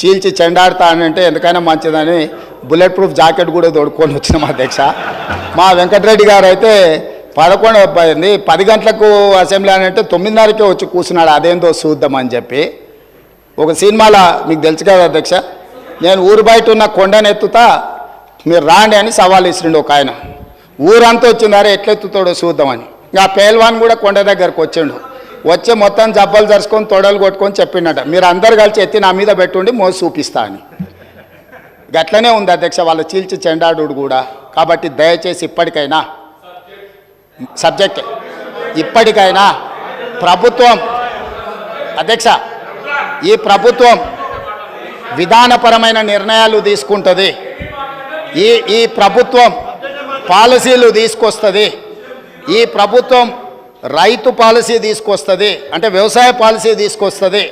చీల్చి చెండాడుతా అని అంటే ఎందుకైనా మంచిదని బుల్లెట్ ప్రూఫ్ జాకెట్ కూడా తోడుకొని వచ్చినాం అధ్యక్ష. మా వెంకటరెడ్డి గారు అయితే పదకొండు పది పది గంటలకు అసెంబ్లీ అని అంటే తొమ్మిదిన్నరకే వచ్చి కూర్చున్నాడు అదేందో చూద్దామని చెప్పి. ఒక సినిమాలో మీకు తెలుసు కదా అధ్యక్ష? నేను ఊరు బయట ఉన్న కొండనెత్తుతా మీరు రాండి అని సవాల్ ఇస్తుండే ఒక ఆయన. ఊరంతా వచ్చిందారే ఎట్లెత్తుతాడో చూద్దామని. ఇంకా పేల్వాన్ కూడా కొండ దగ్గరకు వచ్చిండు. వచ్చే మొత్తం జబ్బలు జరుచుకొని తొడలు కొట్టుకొని చెప్పిండట. మీరు అందరు కలిసి ఎత్తి నా మీద పెట్టుండి మోసి చూపిస్తా అని. గట్లనే ఉంది అధ్యక్ష వాళ్ళ చీల్చి చెండాడు కూడా. కాబట్టి దయచేసి ఇప్పటికైనా సబ్జెక్ట్ ఇప్పటికైనా ప్రభుత్వం అధ్యక్ష ఈ ప్రభుత్వం విధానపరమైన నిర్ణయాలు తీసుకుంటుంది. ఈ ఈ ప్రభుత్వం పాలసీలు తీసుకొస్తుంది. ఈ ప్రభుత్వం రైతు పాలసీ తీసుకొస్తుంది అంటే వ్యవసాయ పాలసీ తీసుకొస్తుంది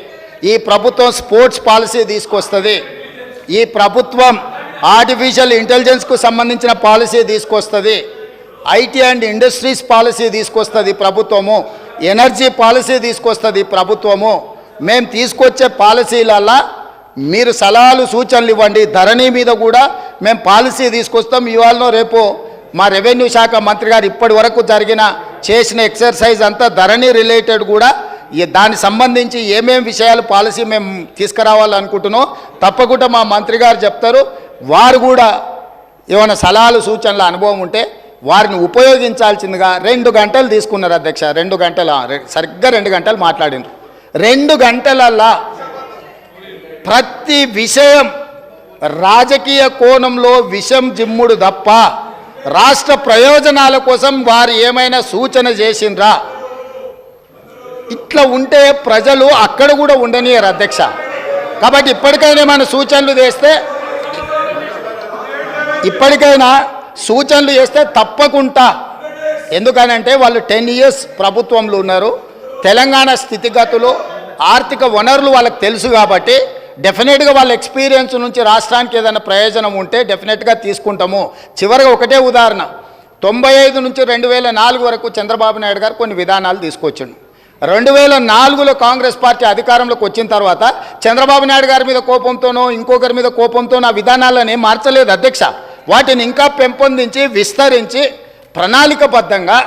ఈ ప్రభుత్వం స్పోర్ట్స్ పాలసీ తీసుకొస్తుంది ఈ ప్రభుత్వం ఆర్టిఫిషియల్ ఇంటెలిజెన్స్కు సంబంధించిన పాలసీ తీసుకొస్తుంది ఐటీ అండ్ ఇండస్ట్రీస్ పాలసీ తీసుకొస్తుంది ప్రభుత్వము ఎనర్జీ పాలసీ తీసుకొస్తుంది ప్రభుత్వము. మేము తీసుకొచ్చే పాలసీలల్లా మీరు సలహాలు సూచనలు ఇవ్వండి. ధరణి మీద కూడా మేము పాలసీ తీసుకొస్తాం. ఇవాళనో రేపు మా రెవెన్యూ శాఖ మంత్రి గారు ఇప్పటి వరకు జరిగిన చేసిన ఎక్సర్సైజ్ అంతా ధరణి రిలేటెడ్ కూడా. ఈ దానికి సంబంధించి ఏమేమి విషయాలు పాలసీ మేము తీసుకురావాలనుకుంటున్నాం తప్పకుండా మా మంత్రి గారు చెప్తారు. వారు కూడా ఏమైనా సలహాలు సూచనల అనుభవం ఉంటే వారిని ఉపయోగించాల్సిందిగా రెండు గంటలు తీసుకున్నారు అధ్యక్ష. రెండు గంటల సరిగ్గా రెండు గంటలు మాట్లాడినారు రెండు గంటలల్లా ప్రతి విషయం రాజకీయ కోణంలో విషం జిమ్ముడు తప్ప రాష్ట్ర ప్రయోజనాల కోసం వారు ఏమైనా సూచన చేసిండ్రా? ఇట్లా ఉంటే ప్రజలు అక్కడ కూడా ఉండనియరు అధ్యక్ష. కాబట్టి ఇప్పటికైనా ఏమైనా సూచనలు చేస్తే ఇప్పటికైనా సూచనలు చేస్తే తప్పకుండా. ఎందుకనంటే వాళ్ళు టెన్ ఇయర్స్ ప్రభుత్వంలో ఉన్నారు. తెలంగాణ స్థితిగతులు ఆర్థిక వనరులు వాళ్ళకి తెలుసు కాబట్టి డెఫినెట్గా వాళ్ళ ఎక్స్పీరియన్స్ నుంచి రాష్ట్రానికి ఏదైనా ప్రయోజనం ఉంటే డెఫినెట్గా తీసుకుంటాము. చివరిగా ఒకటే ఉదాహరణ. తొంభై ఐదు నుంచి రెండు వేల నాలుగు వరకు చంద్రబాబు నాయుడు గారు కొన్ని విధానాలు తీసుకొచ్చిండు. రెండు వేల నాలుగులో కాంగ్రెస్ పార్టీ అధికారంలోకి వచ్చిన తర్వాత చంద్రబాబు నాయుడు గారి మీద కోపంతోనో ఇంకొకరి మీద కోపంతోనో ఆ విధానాలను మార్చలేదు అధ్యక్ష. వాటిని ఇంకా పెంపొందించి విస్తరించి ప్రణాళికబద్ధంగా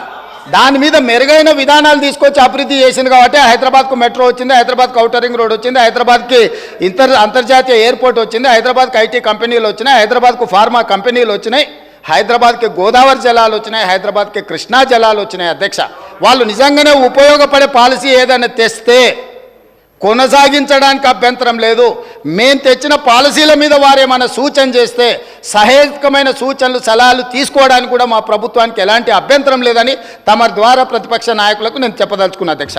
దాని మీద మెరుగైన విధానాలు తీసుకొచ్చి అభివృద్ధి చేసింది కాబట్టి హైదరాబాద్కు మెట్రో వచ్చింది హైదరాబాద్కు అవుటరింగ్ రోడ్ వచ్చింది హైదరాబాద్కి ఇంటర్ అంతర్జాతీయ ఎయిర్పోర్ట్ వచ్చింది హైదరాబాద్కి ఐటీ కంపెనీలు వచ్చినాయి హైదరాబాద్కు ఫార్మా కంపెనీలు వచ్చినాయి హైదరాబాద్కి గోదావరి జలాలు వచ్చినాయి హైదరాబాద్కి కృష్ణా జలాలు వచ్చినాయి అధ్యక్ష. వాళ్ళు నిజంగానే ఉపయోగపడే పాలసీ ఏదైనా తెస్తే కొనసాగించడానికి అభ్యంతరం లేదు. మేము తెచ్చిన పాలసీల మీద వారేమైనా సూచన చేస్తే సహేతుకమైన సూచనలు సలహాలు తీసుకోవడానికి కూడా మా ప్రభుత్వానికి ఎలాంటి అభ్యంతరం లేదని తమ ద్వారా ప్రతిపక్ష నాయకులకు నేను చెప్పదలుచుకున్నా అధ్యక్ష.